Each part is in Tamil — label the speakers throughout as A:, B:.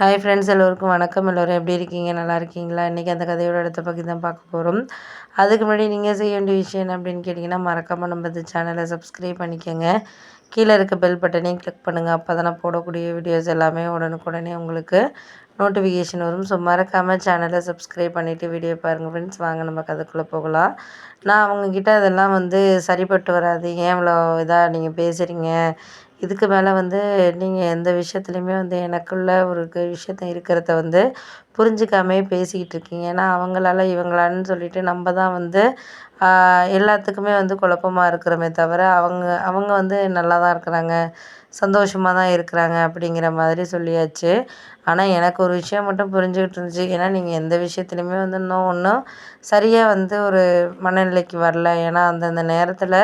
A: ஹாய் ஃப்ரெண்ட்ஸ் எல்லோருக்கும் வணக்கம் எல்லோரும் எப்படி இருக்கீங்க நல்லா இருக்கீங்களா இன்றைக்கி அந்த கதையோட இடத்த பற்றி தான் பார்க்க போகிறோம் அதுக்கு முன்னாடி நீங்கள் செய்ய வேண்டிய விஷயம் என்ன அப்படின்னு கேட்டிங்கன்னா மறக்காமல் நம்ம இந்த சேனலை சப்ஸ்கிரைப் பண்ணிக்கோங்க கீழே இருக்க பெல் பட்டனையும் கிளிக் பண்ணுங்கள் அப்போ தான் நான் போடக்கூடிய வீடியோஸ் எல்லாமே உடனுக்குடனே உங்களுக்கு நோட்டிஃபிகேஷன் வரும் ஸோ மறக்காமல் சேனலை சப்ஸ்கிரைப் பண்ணிவிட்டு வீடியோ பாருங்கள் ஃப்ரெண்ட்ஸ் வாங்க நம்ம கதைக்குள்ளே போகலாம் நான் அவங்கக்கிட்ட அதெல்லாம் வந்து சரிப்பட்டு வராது ஏன் இவ்வளோ இதாக நீங்கள் பேசுகிறீங்க இதுக்கு மேலே வந்து நீங்கள் எந்த விஷயத்துலையுமே வந்து எனக்குள்ளே ஒரு விஷயத்த இருக்கிறத வந்து புரிஞ்சிக்காமே பேசிக்கிட்டு இருக்கீங்க ஏன்னா அவங்களால இவங்களான்னு சொல்லிட்டு நம்ம தான் வந்து எல்லாத்துக்குமே வந்து குழப்பமாக இருக்கிறோமே தவிர அவங்க அவங்க வந்து நல்லா தான் இருக்கிறாங்க சந்தோஷமாக தான் இருக்கிறாங்க அப்படிங்கிற மாதிரி சொல்லியாச்சு ஆனால் எனக்கு ஒரு விஷயம் மட்டும் புரிஞ்சுக்கிட்டு இருந்துச்சு ஏன்னா நீங்கள் எந்த விஷயத்துலையுமே வந்து இன்னும் ஒன்றும் சரியாக வந்து ஒரு மனநிலைக்கு வரல ஏன்னா அந்தந்த நேரத்தில்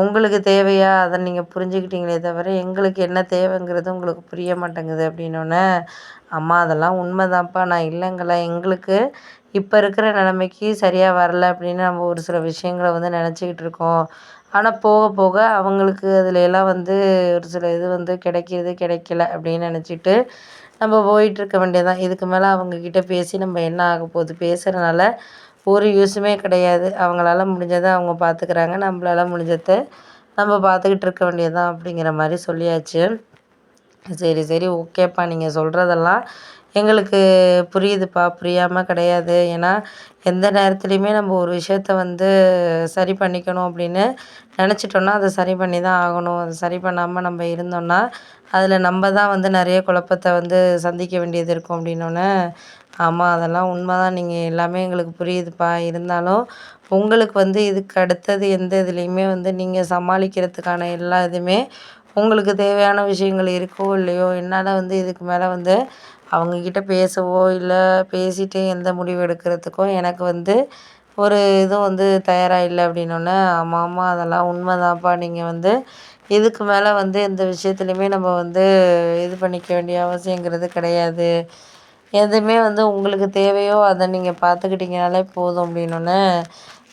A: உங்களுக்கு தேவையா அதை நீங்கள் புரிஞ்சுக்கிட்டீங்களே தவிர எங்களுக்கு என்ன தேவைங்கிறது உங்களுக்கு புரிய மாட்டேங்குது அப்படின்னோடனே அம்மா அதெல்லாம் உண்மைதான்ப்பா நான் இல்லைங்கள எங்களுக்கு இப்போ இருக்கிற நிலைமைக்கு சரியாக வரல அப்படின்னு நம்ம ஒரு சில விஷயங்களை வந்து நினச்சிக்கிட்டு இருக்கோம் ஆனால் போக போக அவங்களுக்கு அதில் எல்லாம் வந்து ஒரு சில இது வந்து கிடைக்கிறது கிடைக்கல அப்படின்னு நினச்சிட்டு நம்ம போயிட்டுருக்க வேண்டியதான் இதுக்கு மேலே அவங்கக்கிட்ட பேசி நம்ம என்ன ஆக போகுது பேசுகிறனால ஒரு யூஸுமே கிடையாது அவங்களால முடிஞ்சதை அவங்க பார்த்துக்குறாங்க நம்மளால முடிஞ்சதை நம்ம பார்த்துக்கிட்டு இருக்க வேண்டியதுதான் அப்படிங்கிற மாதிரி சொல்லியாச்சு சரி சரி ஓகேப்பா நீங்கள் சொல்கிறதெல்லாம் எங்களுக்கு புரியுதுப்பா புரியாமல் கிடையாது ஏன்னா எந்த நேரத்துலையுமே நம்ம ஒரு விஷயத்த வந்து சரி பண்ணிக்கணும் அப்படின்னு நினச்சிட்டோன்னா அதை சரி பண்ணி தான் ஆகணும் அதை சரி பண்ணாமல் நம்ம இருந்தோம்னா அதில் நம்ம தான் வந்து நிறைய குழப்பத்தை வந்து சந்திக்க வேண்டியது இருக்கும் அப்படின்னோடனே ஆமாம் அதெல்லாம் உண்மை தான் நீங்கள் எல்லாமே எங்களுக்கு புரியுதுப்பா இருந்தாலும் உங்களுக்கு வந்து இதுக்கு அடுத்தது எந்த இதுலேயுமே வந்து நீங்கள் சமாளிக்கிறதுக்கான எல்லா இதுவுமே உங்களுக்கு தேவையான விஷயங்கள் இருக்கோ இல்லையோ என்னால் வந்து இதுக்கு மேலே வந்து அவங்கக்கிட்ட பேசவோ இல்லை பேசிவிட்டு எந்த முடிவு எடுக்கிறதுக்கோ எனக்கு வந்து ஒரு இதுவும் வந்து தயாராக இல்லை அப்படின்னோடனே ஆமாம் ஆமாம் அதெல்லாம் உண்மை தான்ப்பா நீங்கள் வந்து இதுக்கு மேலே வந்து எந்த விஷயத்துலையுமே நம்ம வந்து இது பண்ணிக்க வேண்டிய அவசியங்கிறது கிடையாது எதுவுமே வந்து உங்களுக்கு தேவையோ அதை நீங்கள் பார்த்துக்கிட்டிங்கனாலே போதும் அப்படின்னோடனே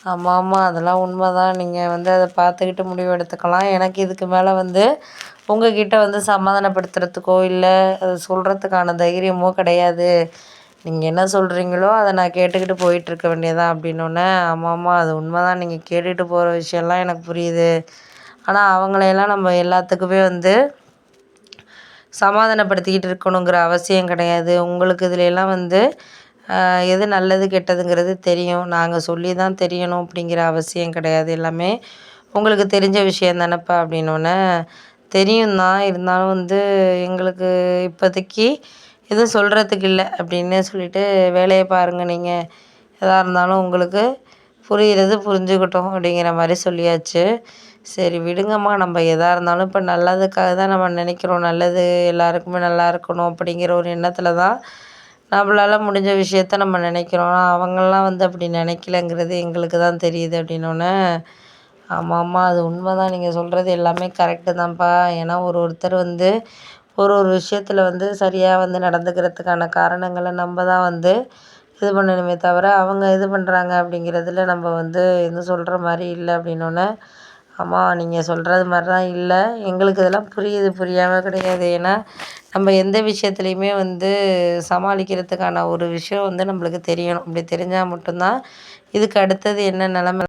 A: ஆமாம் ஆமாம் அதெல்லாம் உண்மை தான் நீங்கள் வந்து அதை பார்த்துக்கிட்டு முடிவு எடுத்துக்கலாம் எனக்கு இதுக்கு மேலே வந்து உங்ககிட்ட வந்து சமாதானப்படுத்துறதுக்கோ இல்லை அது சொல்கிறதுக்கான தைரியமோ கிடையாது நீங்கள் என்ன சொல்கிறீங்களோ அதை நான் கேட்டுக்கிட்டு போயிட்டுருக்க வேண்டியதான் அப்படின்னோடனே ஆமாம்மா அது உண்மை தான் நீங்கள் கேட்டுகிட்டு போகிற விஷயம்லாம் எனக்கு புரியுது ஆனால் அவங்களையெல்லாம் நம்ம எல்லாத்துக்குமே வந்து சமாதானப்படுத்திக்கிட்டு இருக்கணுங்கிற அவசியம் கிடையாது உங்களுக்கு இதுலெல்லாம் வந்து எது நல்லது கெட்டதுங்கிறது தெரியும் நாங்கள் சொல்லி தான் தெரியணும் அப்படிங்கிற அவசியம் கிடையாது எல்லாமே உங்களுக்கு தெரிஞ்ச விஷயம் தானேப்பா அப்படின்னோடனே தெரியும் தான் இருந்தாலும் வந்து எங்களுக்கு இப்போதைக்கு எதுவும் சொல்கிறதுக்கு இல்லை அப்படின்னு சொல்லிட்டு வேலையை பாருங்கள் நீங்கள் எதாக இருந்தாலும் உங்களுக்கு புரிகிறது புரிஞ்சுக்கிட்டோம் அப்படிங்கிற மாதிரி சொல்லியாச்சு சரி விடுங்கம்மா நம்ம எதாக இருந்தாலும் இப்போ நல்லதுக்காக தான் நம்ம நினைக்கிறோம் நல்லது எல்லாருக்குமே நல்லா இருக்கணும் அப்படிங்கிற ஒரு எண்ணத்தில் தான் நம்மளால் முடிஞ்ச விஷயத்த நம்ம நினைக்கிறோம் அவங்கள்லாம் வந்து அப்படி நினைக்கலங்கிறது எங்களுக்கு தான் தெரியுது அப்படின்னோடனே ஆமாம்மா அது உண்மை தான் நீங்கள் சொல்கிறது எல்லாமே கரெக்டு தான்ப்பா ஏன்னா ஒரு ஒருத்தர் வந்து ஒரு ஒரு விஷயத்தில் வந்து சரியாக வந்து நடந்துக்கிறதுக்கான காரணங்களை நம்ம தான் வந்து இது பண்ணணுமே தவிர அவங்க இது பண்ணுறாங்க அப்படிங்கிறதுல நம்ம வந்து எதுவும் சொல்கிற மாதிரி இல்லை அப்படின்னோடனே ஆமாம் நீங்கள் சொல்கிறது மாதிரி தான் இல்லை எங்களுக்கு இதெல்லாம் புரியுது புரியாமல் கிடையாது ஏன்னா நம்ம எந்த விஷயத்துலையுமே வந்து சமாளிக்கிறதுக்கான ஒரு விஷயம் வந்து நம்மளுக்கு தெரியணும் அப்படி தெரிஞ்சால் மட்டும்தான் இதுக்கு அடுத்தது என்ன நிலமை